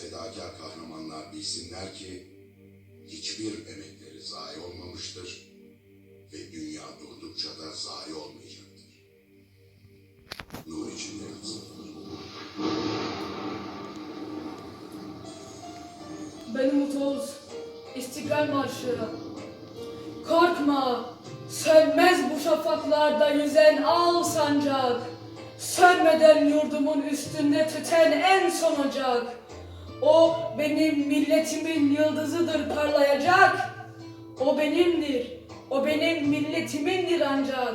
fedakar kahramanlar bilsinler ki hiçbir emekleri zayi olmamıştır ve dünya durdukça da zayi olmayacaktır. Nur içinde yatsın. Ben Umut Oğuz, İstiklal Marşı. Korkma, sönmez bu şafaklarda yüzen al sancak. Sönmeden yurdumun üstünde tüten en son ocak. O benim milletimin yıldızıdır parlayacak. O benimdir, o benim milletimindir ancak.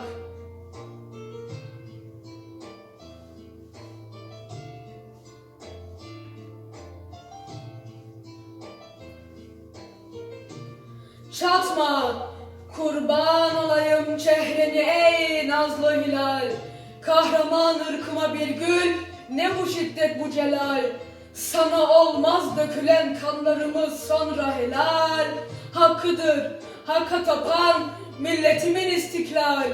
Çatma, kurban olayım çehreni ey nazlı hilal. Kahraman ırkıma bir gül, ne bu şiddet bu celal. Sana olmaz dökülen kanlarımız sonra helal. Hakkıdır, hakka tapan milletimin istiklal.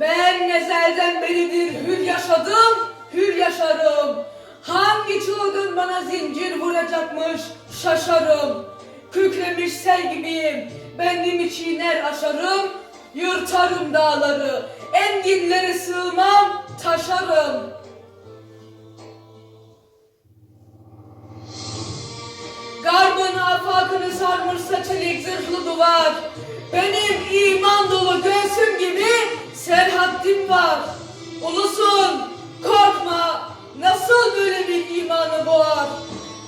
Ben nezelden beridir hür yaşadım, hür yaşarım. Hangi çılgın bana zincir vuracakmış şaşarım. Kükremiş sel gibiyim, bendimi çiğner aşarım. Yırtarım dağları, enginlere sığmam, taşarım. Garbın afakını sarmışsa çelik zırhlı duvar. Benim iman dolu göğsüm gibi serhaddim var. Ulusun, korkma, nasıl böyle bir imanı boğar?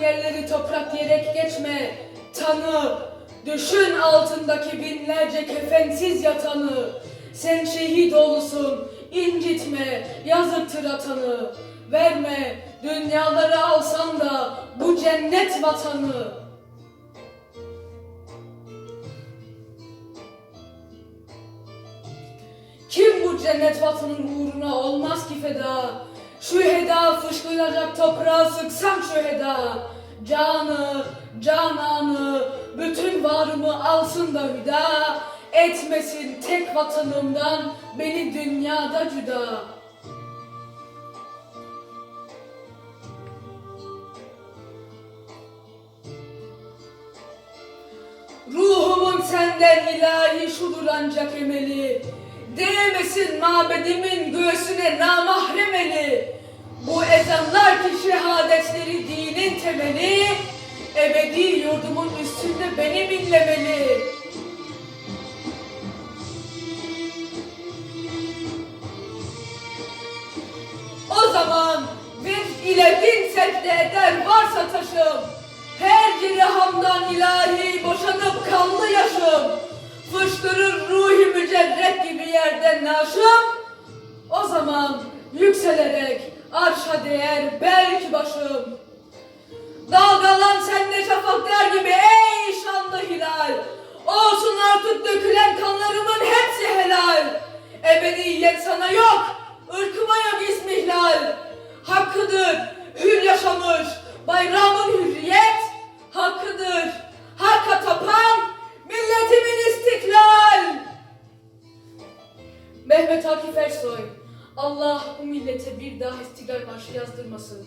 Yerleri toprak diyerek geçme. Tanı, düşün altındaki binlerce kefensiz yatanı. Sen şehit olusun, incitme, yazıktır atanı. Verme, dünyaları alsan da bu cennet vatanı. Kim bu cennet vatanın uğruna olmaz ki feda? Şu heda fışkıracak toprağa sıksam şu heda. Canı, cananı, bütün varımı alsın da hüda. Etmesin tek vatanımdan beni dünyada cüda. Ruhumun senden ilahi şudur ancak emeli. Değmesin mabedimin göğsüne namahrem eli. Bu ezanlar ki şehadetleri dinin temeli. Ebedi yurdumun üstünde beni binlemeli. O zaman bir ile bin secde eder varsa taşım. Her cirihamdan ilahi boşanıp kanlı yaşım. Fışkırır ruhi mücerret gibi yerden naşım. O zaman yükselerek arşa değer belki başım. Dalgalan sen de şafaklar gibi ey şanlı hilal. Olsun artık dökülen kanlarımın hepsi helal. Ebediyet sana yok, ırkıma yok ismihlal. Hakkıdır, hür yaşamış, bayramın hürriyet. Hakkıdır, hakka tapan, milletimin istiklal. Mehmet Akif Ersoy, Allah bu millete bir daha istiklal marşı yazdırmasın.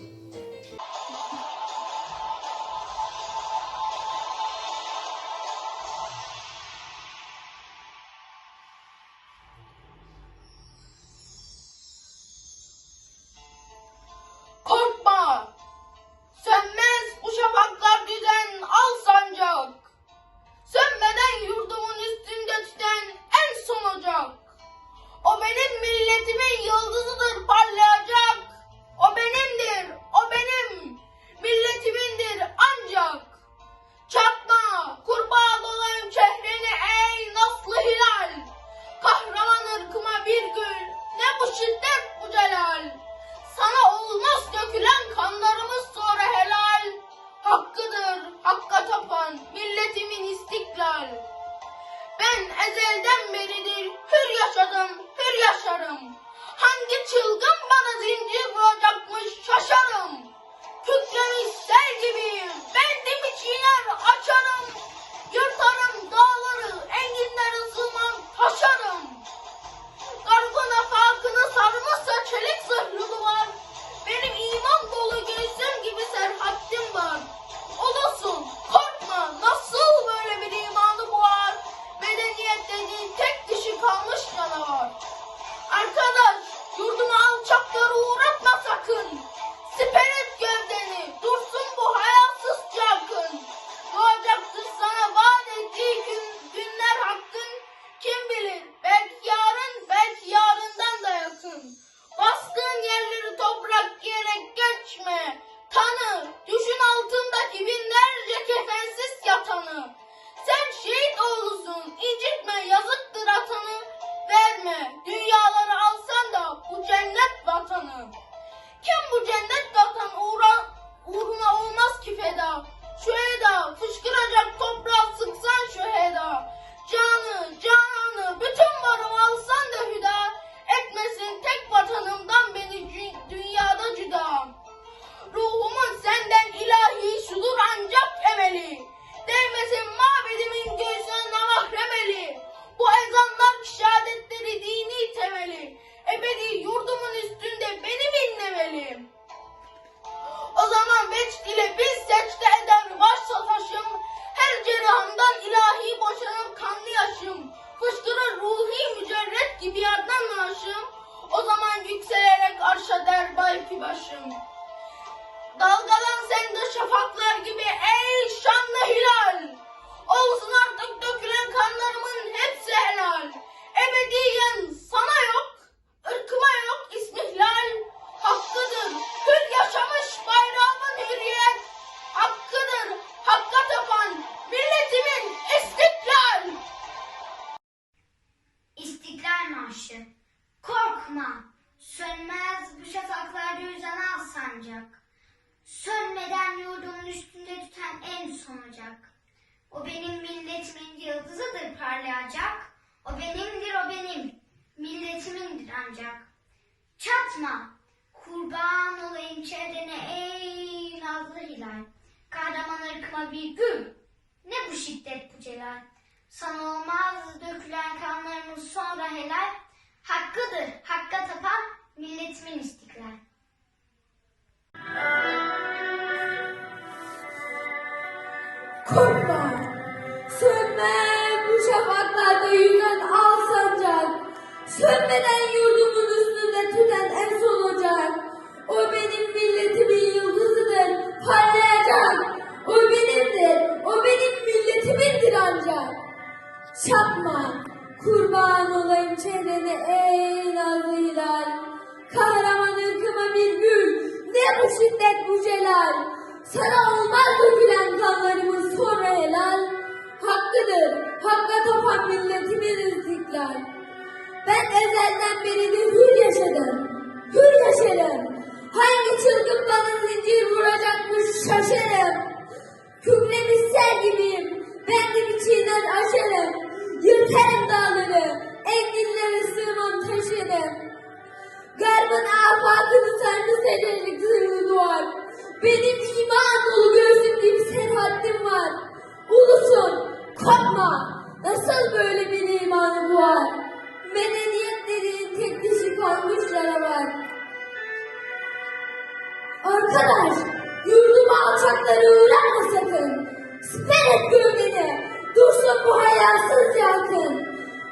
İncitme Korkma, sönmez bu şafaklarda yüzen al sancak. Sönmeden yurdumun üstünde tüten en son ocak. O benim milletimin yıldızıdır parlayacak. O benimdir, o benim, milletimindir ancak. Çatma, kurban olayım çevrene ey nazlı hilal. Kahraman ırkıma bir gül, ne bu şiddet bu celal. Sana olmaz dökülen kanlarımız sonra helal. Hakkıdır, hakka tapan milletimin istiklal. Korkma, sönmez bu şafaklarda yüzen al sancak. Sönmeden yurdumun üstünde tüten en son ocak. O benim milletimin yıldızıdır, parlayacak. O benimdir, o benim milletimindir ancak. Çapma, kurban olayım çehrene ey nazlı hilal. Kahraman ırkıma bir gül, ne bu şiddet bu celal. Sana olmaz dökülen kanlarımın sonra helal. Hakkıdır, hakka tapan milletimin istiklal. Ben ezelden beridir hür yaşadım, hür yaşarım. Hangi çılgın bana zincir vuracakmış şaşarım. Kükremiş sel gibiyim, ben de bir çiğner aşarım. Yırtarım dağları, enginleri sığmam taşırım. Garbın afakını sardı secerik zırhlı duvar. Benim iman dolu göğsüm gibi serhattim var. Ulusun, korkma, nasıl böyle bir imanı boğar? Medeniyet dediğin tek dişi kalmış canavar. Arkadaş, yurduma alçakları uğratma sakın. Siper et gövdeni, dursun bu hayasız yakın.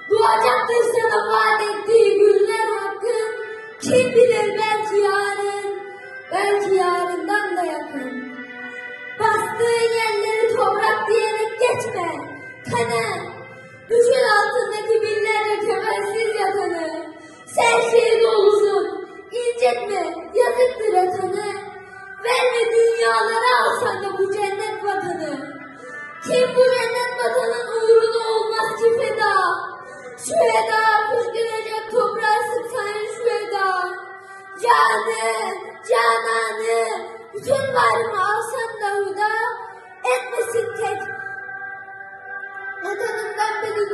Doğacaktır sana vaat ettiği günler hakkın. Kim bilir belki yarın, belki yarından da yakın. Bastığın yerleri toprak diyerek geçme, kanı. Düşün altındaki binlerce kefensiz yatanı. Sen şehit olursun, incitme, yazıktır atanı. Verme dünyalara alsan da bu cennet vatanı. Kim bu cennet vatanın uğruna olmaz ki feda. Şu eda fışkıracak toprağa sıksan şu eda. Canı, cananı, bütün varımı alsan da huda. Etmesin tek vatanımdan beni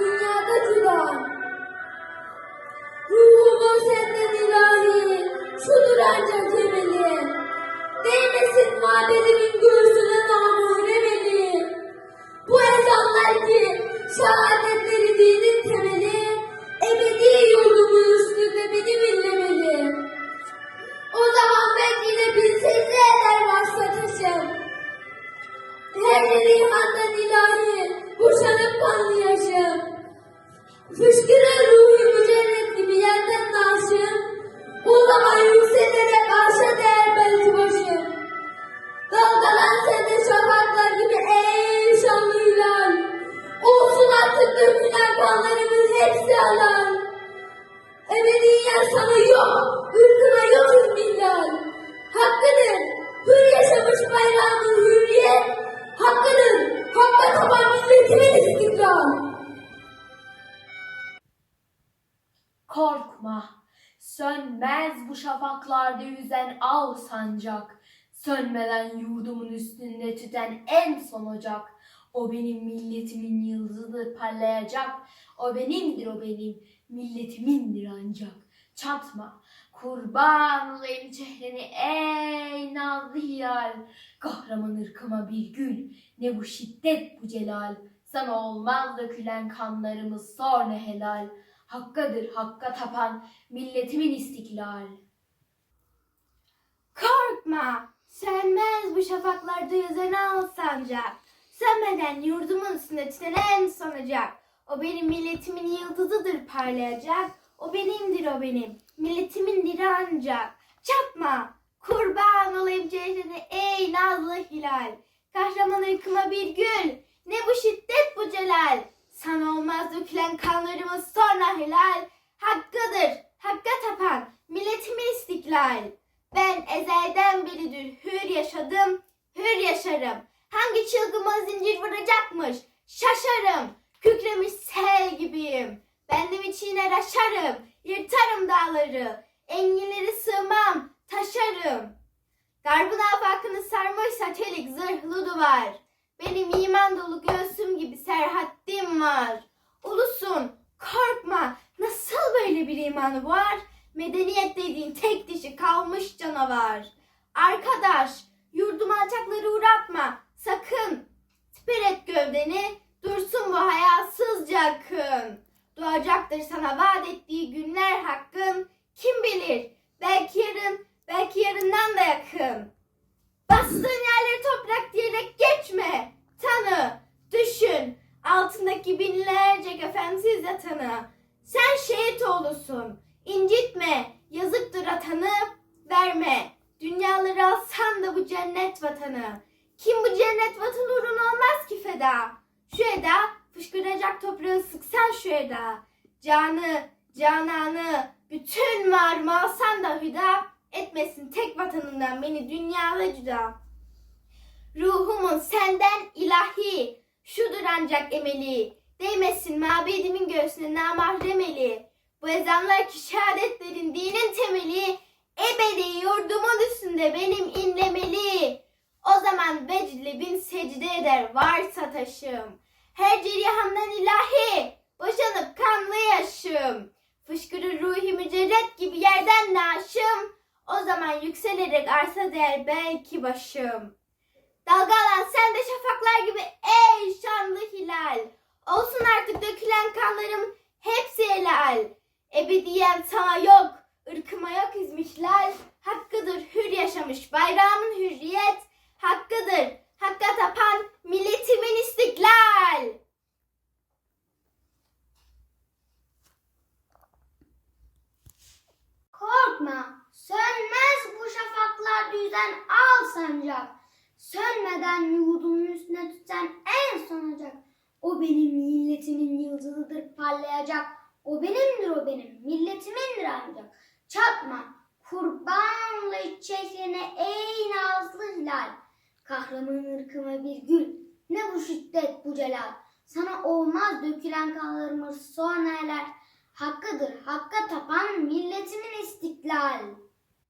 tüten en son ocak. O benim milletimin yıldızıdır parlayacak. O benimdir o benim, milletimindir ancak. Çatma, kurban olayım çehreni ey nazlı hilal. Kahraman ırkıma bir gül, ne bu şiddet bu celal. Sana olmaz dökülen kanlarımız sonra helal. Hakkadır hakka tapan milletimin istiklal. Korkma, sönmez bu şafaklarda yüzen al sancak. Sönmeden yurdumun üstünde tüten sonacak. O benim milletimin yıldızıdır parlayacak. O benimdir o benim, milletimindir ancak. Çatma, kurban olayım cehrine ey nazlı hilal. Kahraman ırkıma bir gül, ne bu şiddet bu celal. Sana olmaz dökülen kanlarımız sonra helal. Hakkıdır, hakka tapan, milletimin istiklal. Ben ezelden beridir hür yaşadım, hür yaşarım. Hangi çılgıma zincir vuracakmış? Şaşarım, kükremiş sel gibiyim. Bendim içine aşarım, yırtarım dağları. Enginleri sığmam, taşarım. Garbın afakını sarmışsa çelik zırhlı duvar. Benim iman dolu göğsüm gibi serhattim var. Ulusun, korkma, nasıl böyle bir imanı var? Medeniyet dediğin tek dişi kalmış canavar. Arkadaş, yurduma alçakları uğratma. Sakın. Siper et gövdeni. Dursun bu hayasızca akın. Doğacaktır sana vaat günler hakkın. Kim bilir? Belki yarın, belki yarından da yakın. Bastığın yerleri toprak diyerek geçme. Tanı, düşün. Altındaki binlerce kefensiz yatanı. Sen şehit oğlusun. İncitme, yazıktır atanı, verme. Dünyaları alsan da bu cennet vatanı. Kim bu cennet vatan uğruna olmaz ki feda? Şu eda, fışkıracak toprağı sıksan şu eda. Canı, cananı, bütün varımı alsan da hüda, etmesin tek vatanından beni dünyada cüda. Ruhumun senden ilahi, şudur ancak emeli. Değmesin mabedimin göğsüne namahrem eli. Bu ezanlar ki şehadetlerin dinin temeli, ebedi yurdumun üstünde benim inlemeli. O zaman vecdli bin secde eder varsa taşım. Her ceryahamdan ilahi, boşanıp kanlı yaşım. Fışkırır ruhi mücerret gibi yerden naşım. O zaman yükselerek arsa değer belki başım. Dalgalan sen de şafaklar gibi ey şanlı hilal. Olsun artık dökülen kanlarım hepsi helal. Ebediyem sana yok, ırkıma yok izmişler. Hakkıdır hür yaşamış bayrağımın hürriyet. Hakkıdır hakka tapan milletimin istiklal. Korkma, sönmez bu şafaklar yüzen al sancak. Sönmeden yurdumun üstüne tüten en son ocak. O benim milletimin yıldızıdır parlayacak. O benimdir o benim, milletimindir ancak. Çatma, kurbanla iç çehrine ey nazlı hilal. Kahraman ırkıma bir gül, ne bu şiddet bu celal. Sana olmaz dökülen kanlarımız sonra neler. Hakkıdır, hakka tapan milletimin istiklal.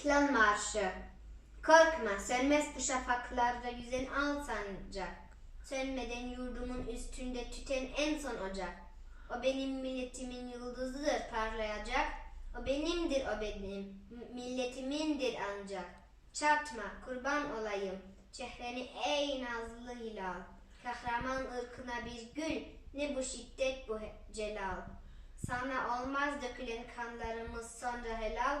İstiklal Marşı. Korkma sönmez bu şafaklarda yüzen al sancak. Sönmeden yurdumun üstünde tüten en son ocak. O benim milletimin yıldızıdır parlayacak. O benimdir o benim milletimindir ancak. Çatma kurban olayım çehreni ey nazlı hilal. Kahraman ırkına bir gül ne bu şiddet bu celal. Sana olmaz dökülen kanlarımız sonra helal